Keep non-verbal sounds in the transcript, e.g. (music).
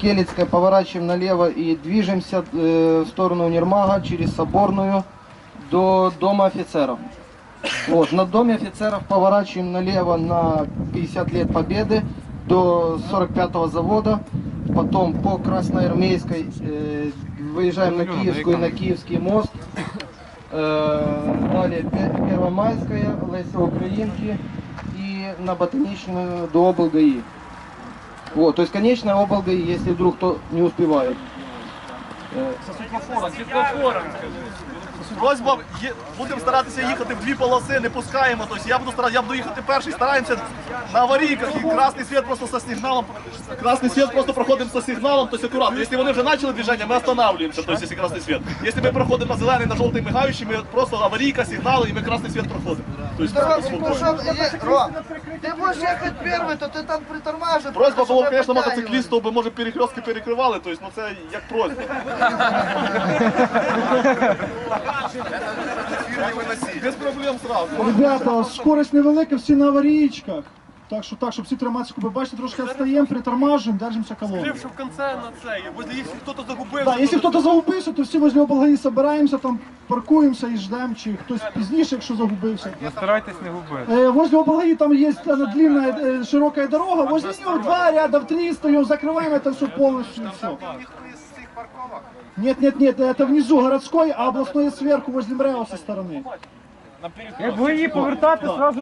Келецкая, поворачиваем налево и движемся э, в сторону Универмага через Соборную до Дома офицеров. Вот, на Доме офицеров поворачиваем налево на 50 лет Победы до 45-го завода. Потом по Красноармейской э, выезжаем на Киевскую, на Киевский мост. Э, далее Пе- Первомайская, Леся Украинки и на Ботаничную до облгаи. Вот, то есть конечная облгаи, если вдруг кто не успевает. Просьба, є- будемо старатися їхати в дві полоси, не пускаємо. Тобто я буду старатися, я буду їхати перший, стараємося на аварійках і красний світ просто со сигналом. Красний світ просто проходимо со сигналом, тобто акуратно. Якщо вони вже почали движення, ми останавливаємося, тобто, якщо красний світ. Якщо ми проходимо на зелений, на жовтий мигаючий, ми просто аварійка, сигнали і ми красний світ проходимо. Тобто, Ну, что, е, Ром, ты будешь ехать первый, то ты там притормаживай. Просьба потому було, что звісно, пропускай мотоциклісту, би може перехрестки перекривали, тобто, ну це як просьба. (laughs) Без проблем сразу. Ребята, скорость невелика, всі на аварійках. Так що так, щоб всі триматися куби. Бачите, трошки відстаємо, притормажуємо, держимося колони. Що в конце на це, возле якщо хтось загубився, Да, якщо хтось загубився, то всі возле облгаї збираємося, там паркуємося і ждемо, чи хтось пізніше, якщо загубився. Старайтесь не губити. Э, возле облгаи там есть она длинная э, широкая дорога, возле нее два ряда, в три стоим, закрываем это все полностью и все. Нет, нет, нет, это внизу городской, а областной сверху возле МРЭО со стороны. Як ви її повертати, зразу